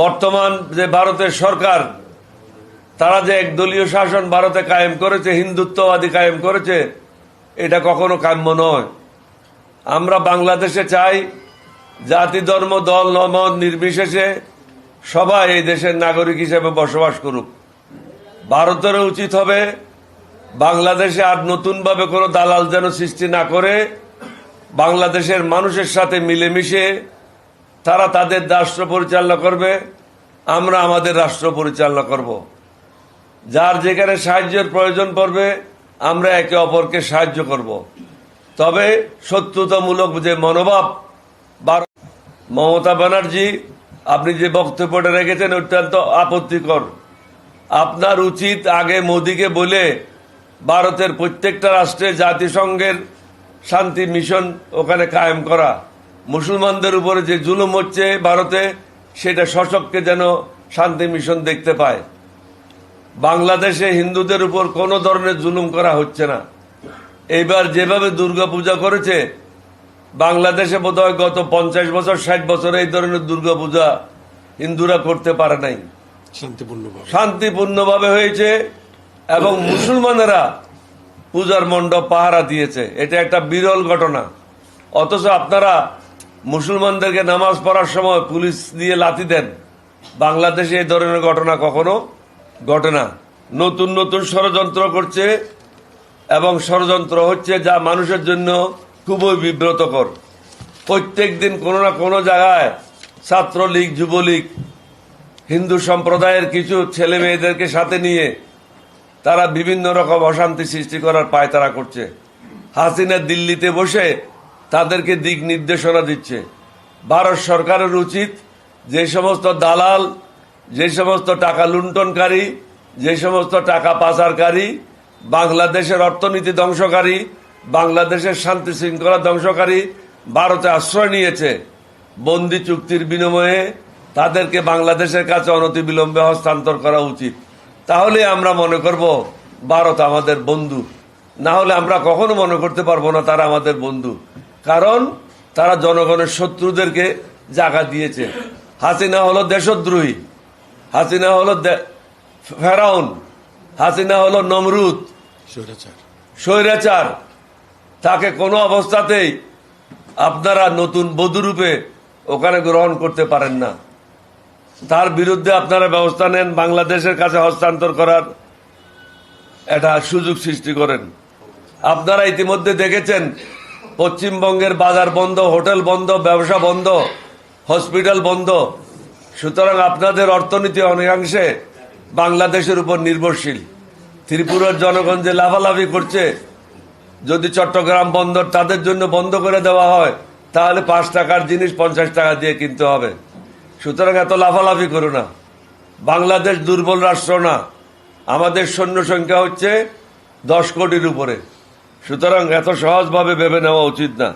বর্তমান যে ভারতের সরকার, তারা যে একদলীয় শাসন ভারতে কায়েম করেছে, হিন্দুত্ববাদী কায়েম করেছে, এটা কখনো কাম্য নয়। আমরা বাংলাদেশে চাই জাতি, ধর্ম, দল নমত নির্বিশেষে সবাই এই দেশের নাগরিক হিসেবে বসবাস করুক। ভারতেরও উচিত হবে বাংলাদেশে আর নতুনভাবে কোনো দালাল যেন সৃষ্টি না করে বাংলাদেশের মানুষের সাথে মিলেমিশে তারা তাদের রাষ্ট্র পরিচালনা করবে, আমরা আমাদের রাষ্ট্র পরিচালনা করব। যার যেখানে সাহায্যের প্রয়োজন পড়বে, আমরা একে অপরকে সাহায্য করব। তবে শত্রুতামূলক যে মনোভাব ভারত- মমতা ব্যানার্জি, আপনি যে বক্তব্যটা রেখেছেন, অত্যন্ত আপত্তিকর। আপনার উচিত আগে মোদিকে বলে, ভারতের প্রত্যেকটা রাষ্ট্রে জাতিসংঘের শান্তি মিশন ওখানে কায়েম করা। মুসলমানদের উপরে যে জুলুম হচ্ছে ভারতে সেটা সশককে যেন শান্তি মিশন দেখতে পায়। বাংলাদেশে হিন্দুদের উপর কোনো ধরনের জুলুম করা হচ্ছে না। এইবার যেভাবে দুর্গা পূজা করেছে বাংলাদেশে বোধহয় গত পঞ্চাশ বছর ষাট বছর এই ধরনের দুর্গা পূজা হিন্দুরা করতে পারে নাই। শান্তিপূর্ণভাবে। শান্তিপূর্ণভাবে হয়েছে এবং মুসলমানেরা পূজার মণ্ডপ পাহারা দিয়েছে। এটা একটা বিরল ঘটনা। অথচ আপনারা মুসলমানদেরকে নামাজ পড়ার সময় পুলিশ দিয়ে লাথি দেন। বাংলাদেশে এই ধরনের ঘটনা কখনো ঘটে না। নতুন নতুন ষড়যন্ত্র করছে এবং ষড়যন্ত্র হচ্ছে যা মানুষের জন্য খুবই বিব্রতকর। প্রত্যেক দিন কোনো না কোনো জায়গায় ছাত্রলীগ, যুবলীগ, হিন্দু সম্প্রদায়ের কিছু ছেলে মেয়েদেরকে সাথে নিয়ে তারা বিভিন্ন রকম অশান্তি সৃষ্টি করার পায়তারা করছে। হাসিনা দিল্লিতে বসে তাদেরকে দিক নির্দেশনা দিচ্ছে। ভারত সরকারের উচিত যে সমস্ত দালাল, যে সমস্ত টাকা লুণ্ঠনকারী, যে সমস্ত টাকা পাচারকারী, বাংলাদেশের অর্থনীতি ধ্বংসকারী, বাংলাদেশের শান্তি শৃঙ্খলা ধ্বংসকারী ভারতে আশ্রয় নিয়েছে। বন্দি চুক্তির বিনিময়ে তাদেরকে বাংলাদেশের কাছে অনতিবিলম্বে হস্তান্তর করা উচিত। তাহলে আমরা মনে করব, ভারত আমাদের বন্ধু। না হলে আমরা কখনো মনে করতে পারব না তারা আমাদের বন্ধু। কারণ তারা জনগণের শত্রুদেরকে জাগা দিয়েছে। হাসিনা হলো দেশদ্রোহী। হাসিনা হলো ফেরাউন। হাসিনা হলো নমরুদ। স্বৈরাচার। তাকে কোনো অবস্থাতেই আপনারা নতুন বধূরূপে ওখানে গ্রহণ করতে পারেন না। তার বিরুদ্ধে আপনারা ব্যবস্থা নেন বাংলাদেশের কাছে হস্তান্তর করার একটা সুযোগ সৃষ্টি করেন। আপনারা ইতিমধ্যে দেখেছেন পশ্চিমবঙ্গের বাজার বন্ধ, হোটেল বন্ধ, ব্যবসা বন্ধ, হসপিটাল বন্ধ। সুতরাং আপনাদের অর্থনীতি অনেকাংশে বাংলাদেশের উপর নির্ভরশীল। ত্রিপুরার জনগণ যে লাভালাভি করছে, যদি চট্টগ্রাম বন্দর তাদের জন্য বন্ধ করে দেওয়া হয়, তাহলে পাঁচ টাকার জিনিস পঞ্চাশ টাকা দিয়ে কিনতে হবে। সুতরাং এত লাফালাফি করো না। বাংলাদেশ দুর্বল রাষ্ট্র না। আমাদের সৈন্য সংখ্যা হচ্ছে দশ কোটির উপরে। সুতরাং এত সহজভাবে ভেবে নেওয়া উচিত না।